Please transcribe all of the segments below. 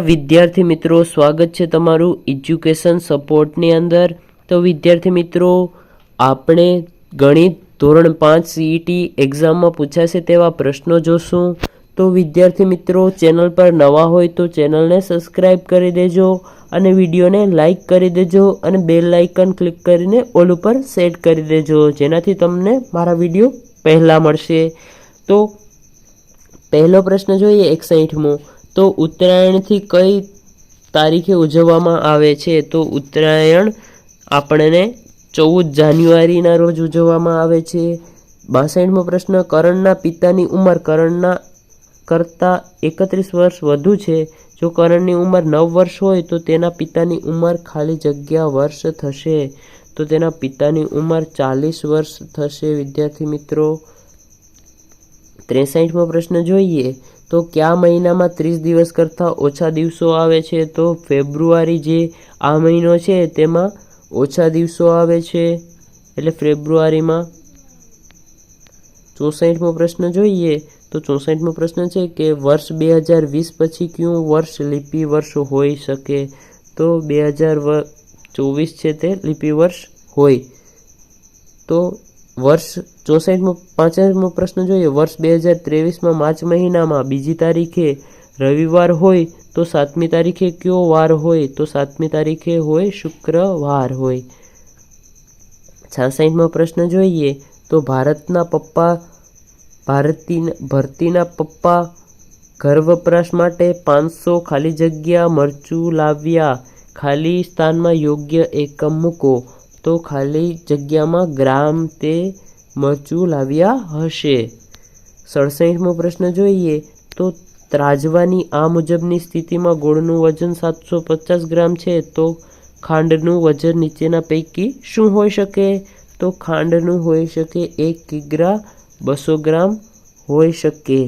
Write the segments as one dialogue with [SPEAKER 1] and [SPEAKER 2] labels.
[SPEAKER 1] વિદ્યાર્થી મિત્રો, સ્વાગત છે તમારું એજ્યુકેશન સપોર્ટની અંદર. તો વિદ્યાર્થી મિત્રો, આપણે ગણિત ધોરણ પાંચ સીઈટી એક્ઝામમાં પૂછાશે તેવા પ્રશ્નો જોશું. તો વિદ્યાર્થી મિત્રો, ચેનલ પર નવા હોય તો ચેનલને સબસ્ક્રાઈબ કરી દેજો અને વિડીયોને લાઇક કરી દેજો અને બેલ આઇકન ક્લિક કરીને ઓલ ઉપર સેટ કરી દેજો, જેનાથી તમને મારા વીડિયો પહેલાં મળશે. તો પહેલો પ્રશ્ન જોઈએ એકસાઠમો. તો ઉત્તરાયણથી કઈ તારીખે ઉજવવામાં આવે છે? તો ઉત્તરાયણ આપણને ચૌદ જાન્યુઆરીના રોજ ઉજવવામાં આવે છે. બાસઠમો પ્રશ્ન, કરણના પિતાની ઉંમર કરણના કરતાં એકત્રીસ વર્ષ વધુ છે. જો કરણની ઉંમર નવ વર્ષ હોય, તો તેના પિતાની ઉંમર ખાલી જગ્યા વર્ષ થશે. તો તેના પિતાની ઉંમર ચાલીસ વર્ષ થશે. વિદ્યાર્થી મિત્રો, ત્રેસાઠમો પ્રશ્ન જોઈએ. તો કયા મહિનામાં ત્રીસ દિવસ કરતાં ઓછા દિવસો આવે છે? તો ફેબ્રુઆરી જે આ મહિનો છે, તેમાં ઓછા દિવસો આવે છે. એટલે ફેબ્રુઆરીમાં ચોસઠમો પ્રશ્ન જોઈએ. તો ચોસઠમો પ્રશ્ન છે કે વર્ષ બે હજાર વીસ પછી કયું વર્ષ લિપિ વર્ષ હોઈ શકે? તો બે હજાર ચોવીસ છે તે લિપિ વર્ષ હોય. તો વર્ષ ચોસઠમો, પાંચમો પ્રશ્ન જોઈએ. વર્ષ બે હજાર ત્રેવીસમાં માર્ચ મહિનામાં બીજી તારીખે રવિવાર હોય તો સાતમી તારીખે કયો વાર હોય? તો સાતમી તારીખે હોય શુક્રવાર હોય. છાસઠમો પ્રશ્ન જોઈએ. તો ભારતના પપ્પા ભારતી ભરતીના પપ્પા ઘર વપરાશ માટે પાંચસો ખાલી જગ્યા મરચું લાવ્યા. ખાલી સ્થાનમાં યોગ્ય એકમ મૂકો. તો ખાલી જગ્યામાં ગ્રામ તે મરચું લાવ્યા હશે. સડસઠમો પ્રશ્ન જોઈએ તો ત્રાજવાની આ મુજબની સ્થિતિમાં ગોળનું વજન સાતસો પચાસ ગ્રામ છે તો ખાંડનું વજન નીચેના પૈકી શું હોઈ શકે? તો ખાંડનું હોઈ શકે એક કિગ્રા બસો ગ્રામ હોઈ શકે.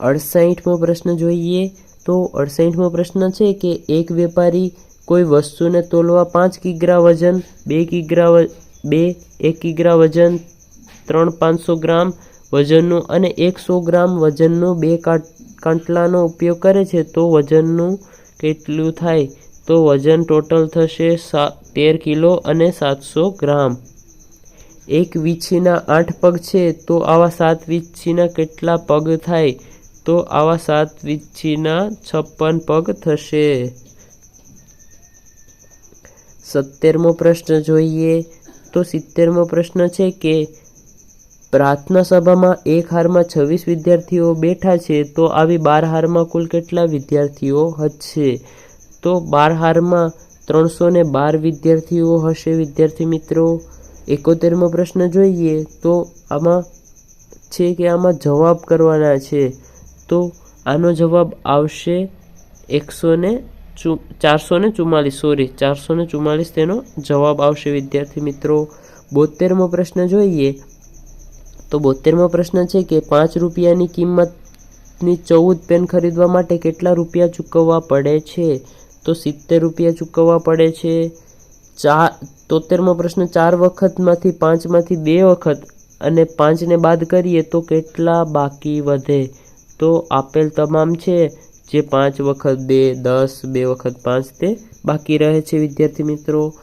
[SPEAKER 1] અડસાઠમો પ્રશ્ન જોઈએ તો અડસાઠમો પ્રશ્ન છે કે એક વેપારી કોઈ વસ્તુને તોલવા પાંચ કિગ્રા વજન, બે કિગ્રા બે, એક કિગ્રા વજન, ત્રણ પાંચસો ગ્રામ વજનનું અને એકસો ગ્રામ વજનનું બે કાંટલાનો ઉપયોગ કરે છે, તો વજનનું કેટલું થાય? તો વજન ટોટલ થશે સા, તેર કિલો અને સાતસો ગ્રામ. એક વીછીના આઠ પગ છે, તો આવા સાત વીછીના કેટલા પગ થાય? તો આવા સાત વીછીના છપ્પન પગ થશે. સત્તેરમો પ્રશ્ન જોઈએ તો સિત્તેરમો પ્રશ્ન છે કે, પ્રાર્થના સભામાં એક હારમાં છવ્વીસ વિદ્યાર્થીઓ બેઠા છે, તો આવી બાર હારમાં કુલ કેટલા વિદ્યાર્થીઓ હશે? તો બાર હારમાં ત્રણસો ને બાર વિદ્યાર્થીઓ હશે, વિદ્યાર્થી મિત્રો. એકોતેરમો પ્રશ્ન જોઈએ તો આમાં છે કે આમાં જવાબ કરવાના છે. તો આનો જવાબ આવશે એકસો ને ચારસો ને ચુમ્માલીસ સોરી ચારસો ને ચુમ્માલીસ તેનો જવાબ આવશે, વિદ્યાર્થી મિત્રો. બોતેરમો પ્રશ્ન જોઈએ. તો બોતેરમો પ્રશ્ન છે કે પાંચ રૂપિયાની કિંમતની ચૌદ પેન ખરીદવા માટે કેટલા રૂપિયા ચૂકવવા પડે છે? તો સિત્તેર રૂપિયા ચૂકવવા પડે છે. ચાર તોતેરમો પ્રશ્ન, ચાર વખતમાંથી પાંચમાંથી બે વખત અને પાંચને બાદ કરીએ તો કેટલા બાકી વધે? તો આપેલ તમામ છે. જે પાંચ વખત બે, દસ, બે વખત પાંચ તે બાકી રહે છે વિદ્યાર્થી મિત્રો.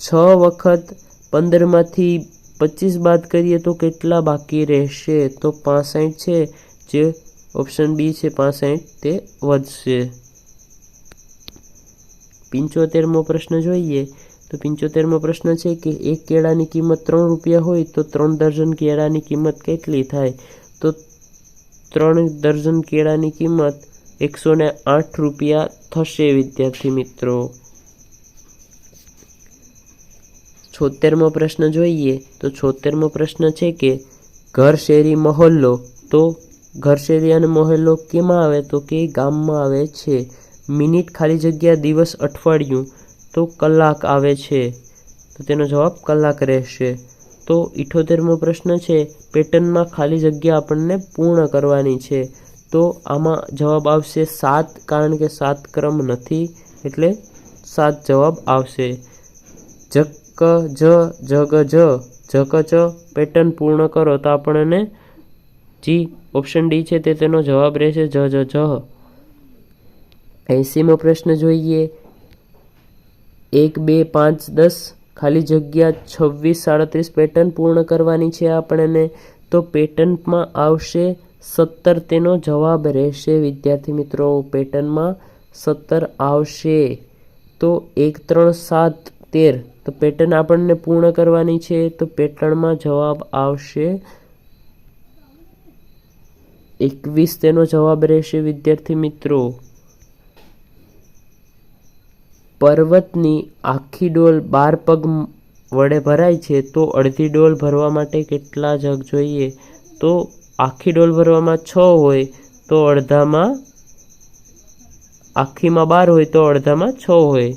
[SPEAKER 1] છ વખત પંદરમાંથી પચીસ બાદ કરીએ તો કેટલા બાકી રહેશે? તો પાસઠ છે. જે ઓપ્શન બી છે પાસઠ તે વધશે. પંચોતેરમો પ્રશ્ન જોઈએ. તો પંચોતેરમો પ્રશ્ન છે કે એક કેળાની કિંમત ત્રણ રૂપિયા હોય તો ત્રણ દર્જન કેળાની કિંમત કેટલી થાય? તો ત્રણ દર્જન કેળાની કિંમત એકસો ને આઠ રૂપિયા થશે, વિદ્યાર્થી મિત્રો. છોતેરમો પ્રશ્ન જોઈએ તો છોતેરમો પ્રશ્ન છે કે, ઘર શેરી મહોલ્લો? તો ઘર શેરી અને મહોલ્લો કેમાં આવે? તો કે ગામમાં આવે છે. મિનિટ ખાલી જગ્યા, દિવસ અઠવાડિયું. તો કલાક આવે છે. તો તેનો જવાબ કલાક રહેશે. તો ઇઠોતેરમો પ્રશ્ન છે, પેટર્નમાં ખાલી જગ્યા આપણને પૂર્ણ કરવાની છે. તો આમાં જવાબ આવશે સાત, કારણ કે સાત ક્રમ નથી, એટલે સાત જવાબ આવશે. જક જ, જગ, જ, જક, ચ પેટર્ન પૂર્ણ કરો તો આપણને જી ઓપ્શન ડી છે તે તેનો જવાબ રહેશે જ જ જ. એસીમો પ્રશ્ન જોઈએ. એક, બે, પાંચ, દસ, ખાલી જગ્યા છવ્વીસ, સાડત્રીસ પેટર્ન પૂર્ણ કરવાની છે આપણને. તો પેટર્નમાં આવશે સત્તર તેનો જવાબ રહેશે. વિદ્યાર્થી મિત્રો પેટર્નમાં સત્તર આવશે. તો એક, ત્રણ, સાત, તેર. તો પેટર્ન આપણને પૂર્ણ કરવાની છે. તો પેટર્નમાં જવાબ આવશે. એકવીસ તેનો જવાબ રહેશે, વિદ્યાર્થી મિત્રો. પર્વતની આખી ડોલ બાર પગ વડે ભરાય છે, તો અડધી ડોલ ભરવા માટે કેટલા જગ જોઈએ? તો આખી ડોલ ભરવામાં છ હોય તો અડધામાં, આખીમાં બાર હોય તો અડધામાં છ હોય.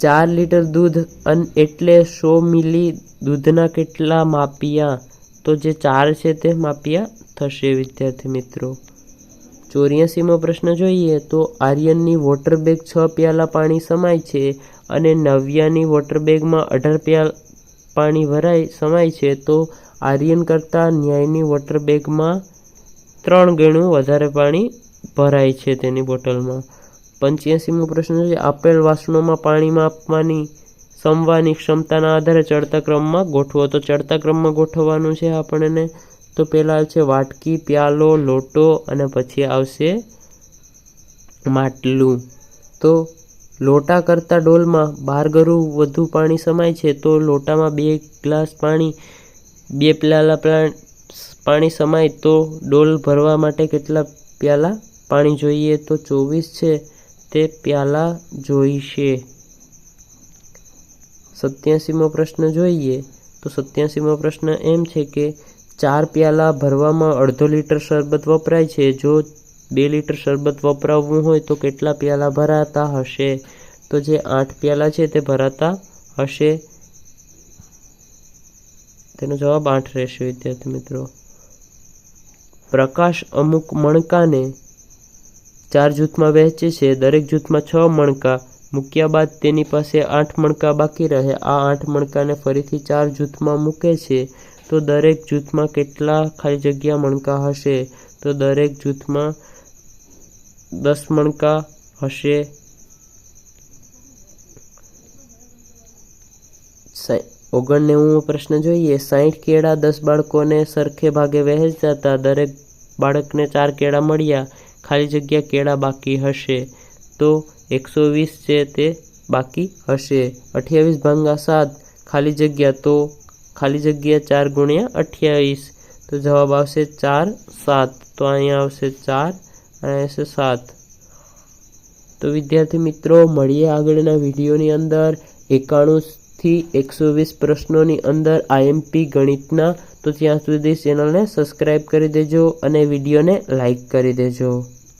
[SPEAKER 1] ચાર લીટર દૂધ અને એટલે સો મિલી દૂધના કેટલા માપિયા? તો જે ચાર છે તે માપિયા થશે, વિદ્યાર્થી મિત્રો. ચોર્યાસીમો પ્રશ્ન જોઈએ તો આર્યનની વોટર બેગ છ પ્યાલા પાણી સમાય છે અને નવ્યાની વોટર બેગમાં અઢાર પ્યાલ પાણી ભરાય, સમાય છે તો આર્યન કરતાં ન્યાયની વોટર બેગમાં ત્રણ ગણું વધારે પાણી ભરાય છે તેની બોટલમાં. પંચ્યાસીમો પ્રશ્ન છે, આપેલ વાસણોમાં પાણી માપવાની સમવાની ક્ષમતાના આધારે ચડતા ક્રમમાં ગોઠવો. તો ચડતા ક્રમમાં ગોઠવવાનું છે આપણને? તો પહેલાં આવશે વાટકી, પ્યાલો, લોટો અને પછી આવશે માટલું. તો લોટા કરતાં ડોલમાં બાર ગરું વધુ પાણી સમાય છે, તો લોટામાં બે ગ્લાસ પાણી બે પ્યાલા પાણી સમાય તો ડોલ ભરવા માટે કેટલા પ્યાલા? પાણી જોઈએ તો ચોવીસ છે. તે પ્યાલા જોઈશે. સત્યાસીમો પ્રશ્ન જોઈએ તો સત્યાસીમો પ્રશ્ન એમ છે કે ચાર પ્યાલા ભરવામાં અડધો લીટર શરબત વપરાય છે. જો બે લીટર શરબત વપરાવવું હોય તો કેટલા પ્યાલા ભરાતા હશે? તો જે આઠ પ્યાલા છે તે ભરાતા હશે. તેનો જવાબ આઠ રહેશે, વિદ્યાર્થી મિત્રો. પ્રકાશ અમુક મણકાને ચાર જૂથમાં વહેંચે છે. દરેક જૂથમાં છ મણકા. મૂક્યા બાદ તેની પાસે આઠ મણકા બાકી રહે. આ આઠ મણકાને ફરીથી ચાર જૂથમાં મૂકે છે. તો દરેક જૂથમાં કેટલા ખાલી જગ્યા મણકા હશે? તો દરેક જૂથમાં દસ મણકા હશે. ઓગણનેવું પ્રશ્ન જોઈએ. સાઠ કેળા દસ બાળકોને સરખે ભાગે વહેંચાતા દરેક બાળકને ચાર કેળા મળ્યા. ખાલી જગ્યા કેળા બાકી હશે તો એકસો વીસ છે તે બાકી હશે. અઠ્યાવીસ ભાંગા સાત, ખાલી જગ્યા તો ખાલી જગ્યા ચાર ગુણ્યા અઠ્યાવીસ. તો જવાબ આવશે ચાર સાત. તો અહીંયા આવશે ચાર અને આવશે સાત. તો વિદ્યાર્થી મિત્રો, મળીએ આગળના વિડીયોની અંદર. એકાણુંથી એકસો વીસ પ્રશ્નોની અંદર આઈએમપી ગણિતના, તો ત્યાં સુધી ચેનલને સબસ્ક્રાઈબ કરી દેજો અને વિડીયોને લાઈક કરી દેજો.